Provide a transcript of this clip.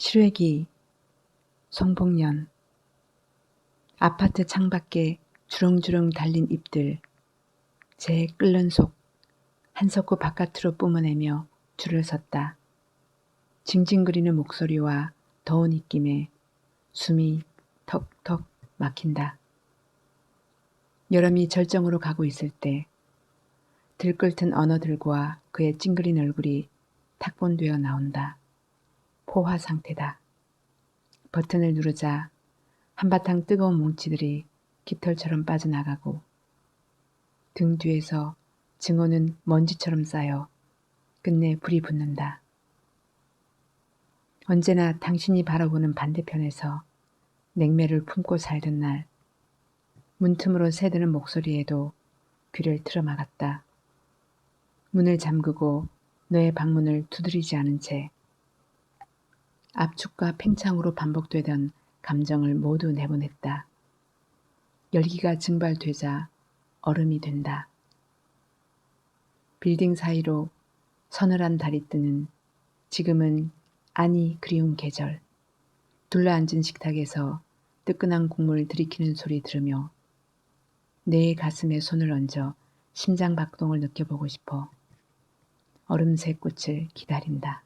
실외기 송복년 아파트 창밖에 주렁주렁 달린 잎들 제 끓는 속 한석구 바깥으로 뿜어내며 줄을 섰다. 징징거리는 목소리와 더운 입김에 숨이 턱턱 막힌다. 여름이 절정으로 가고 있을 때 들끓던 언어들과 그의 찡그린 얼굴이 탁본되어 나온다. 포화 상태다. 버튼을 누르자 한바탕 뜨거운 뭉치들이 깃털처럼 빠져나가고 등 뒤에서 증오는 먼지처럼 쌓여 끝내 불이 붙는다. 언제나 당신이 바라보는 반대편에서 냉매를 품고 살던 날 문틈으로 새드는 목소리에도 귀를 틀어막았다. 문을 잠그고 너의 방문을 두드리지 않은 채 압축과 팽창으로 반복되던 감정을 모두 내보냈다. 열기가 증발되자 얼음이 된다. 빌딩 사이로 서늘한 달이 뜨는 지금은 아니 그리운 계절. 둘러앉은 식탁에서 뜨끈한 국물 들이키는 소리 들으며 내 가슴에 손을 얹어 심장 박동을 느껴보고 싶어 얼음새 꽃을 기다린다.